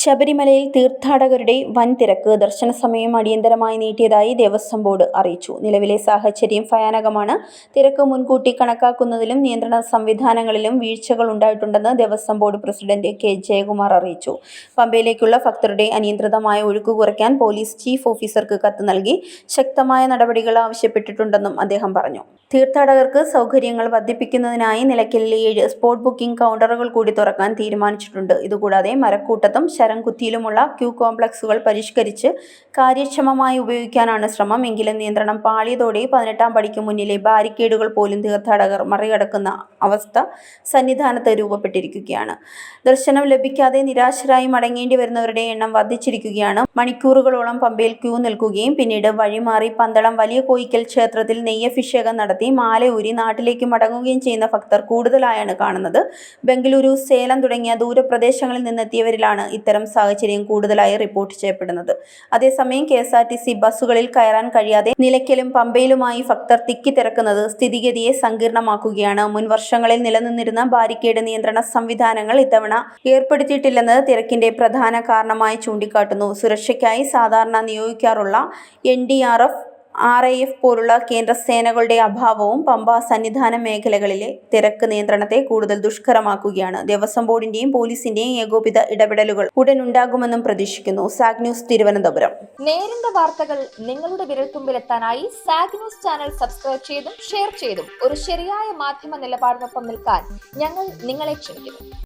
ശബരിമലയിൽ തീർത്ഥാടകരുടെ വൻ തിരക്ക് ദർശന സമയം അടിയന്തരമായി നീട്ടിയതായി ദേവസ്വം ബോർഡ് അറിയിച്ചു. നിലവിലെ സാഹചര്യം ഭയാനകമാണ്. തിരക്ക് മുൻകൂട്ടി കണക്കാക്കുന്നതിലും നിയന്ത്രണ സംവിധാനങ്ങളിലും വീഴ്ചകൾ ഉണ്ടായിട്ടുണ്ടെന്ന് Devaswom board president K Jayakumar അറിയിച്ചു. പമ്പയിലേക്കുള്ള ഭക്തരുടെ അനിയന്ത്രിതമായ ഒഴുക്ക് കുറയ്ക്കാൻ പോലീസ് ചീഫ് ഓഫീസർക്ക് കത്ത് നൽകി ശക്തമായ നടപടികൾ ആവശ്യപ്പെട്ടിട്ടുണ്ടെന്നും അദ്ദേഹം പറഞ്ഞു. തീർത്ഥാടകർക്ക് സൗകര്യങ്ങൾ വർദ്ധിപ്പിക്കുന്നതിനായി നിലയ്ക്കലിലെ ഏഴ് സ്പോട്ട് ബുക്കിംഗ് കൗണ്ടറുകൾ കൂടി തുറക്കാൻ തീരുമാനിച്ചിട്ടുണ്ട്. ഇതുകൂടാതെ മരക്കൂട്ടത്തും ശരംകുത്തിയിലുമുള്ള ക്യൂ കോംപ്ലക്സുകൾ പരിഷ്കരിച്ച് കാര്യക്ഷമമായി ഉപയോഗിക്കാനാണ് ശ്രമം. എങ്കിലും നിയന്ത്രണം പാളിയതോടെ പതിനെട്ടാം പടിക്ക് മുന്നിലെ ബാരിക്കേഡുകൾ പോലും തീർത്ഥാടകർ മറികടക്കുന്ന അവസ്ഥ സന്നിധാനത്ത് രൂപപ്പെട്ടിരിക്കുകയാണ്. ദർശനം ലഭിക്കാതെ നിരാശരായി മടങ്ങേണ്ടി വരുന്നവരുടെ എണ്ണം വർദ്ധിച്ചിരിക്കുകയാണ്. മണിക്കൂറുകളോളം പമ്പയിൽ ക്യൂ നിൽക്കുകയും പിന്നീട് വഴിമാറി പന്തളം വലിയ കോയിക്കൽ ക്ഷേത്രത്തിൽ നെയ്യഭിഷേകം നടത്തി മാലയൂരി നാട്ടിലേക്ക് മടങ്ങുകയും ചെയ്യുന്ന ഭക്തർ കൂടുതലായാണ് കാണുന്നത്. ബംഗളൂരു സേലം തുടങ്ങിയ ദൂരപ്രദേശങ്ങളിൽ നിന്നെത്തിയവരിലാണ് ഇത്തരം സാഹചര്യം കൂടുതലായി റിപ്പോർട്ട് ചെയ്യപ്പെടുന്നത്. അതേസമയം കെ ബസ്സുകളിൽ കയറാൻ കഴിയാതെ നിലയ്ക്കലും പമ്പയിലുമായി ഭക്തർ തിക്കി തിരക്കുന്നത് സ്ഥിതിഗതിയെ സങ്കീർണമാക്കുകയാണ്. മുൻ വർഷങ്ങളിൽ നിലനിന്നിരുന്ന ബാരിക്കേഡ് നിയന്ത്രണ സംവിധാനങ്ങൾ ഇത്തവണ ഏർപ്പെടുത്തിയിട്ടില്ലെന്നത് തിരക്കിന്റെ പ്രധാന കാരണമായി ചൂണ്ടിക്കാട്ടുന്നു. സുരക്ഷയ്ക്കായി സാധാരണ നിയോഗിക്കാറുള്ള N D R F R I F പോലുള്ള കേന്ദ്ര സേനകളുടെ അഭാവവും പമ്പ സന്നിധാന മേഖലകളിലെ തിരക്ക് നിയന്ത്രണത്തെ കൂടുതൽ ദുഷ്കരമാക്കുകയാണ്. ദേവസ്വം ബോർഡിന്റെയും പോലീസിന്റെയും ഏകോപിത ഇടപെടലുകൾ ഉടൻ ഉണ്ടാകുമെന്നും പ്രതീക്ഷിക്കുന്നു. സാഗ് ന്യൂസ് തിരുവനന്തപുരം. നേരിന്റെ വാർത്തകൾ നിങ്ങളുടെ വിരൽത്തുമ്പിലെത്താനായി സാഗ് ന്യൂസ് ചാനൽ സബ്സ്ക്രൈബ് ചെയ്തും ഷെയർ ചെയ്തും ഒരു ശരിയായ മാധ്യമ നിലപാടിനൊപ്പം നിൽക്കാൻ ഞങ്ങൾ നിങ്ങളെ ക്ഷണിക്കുന്നു.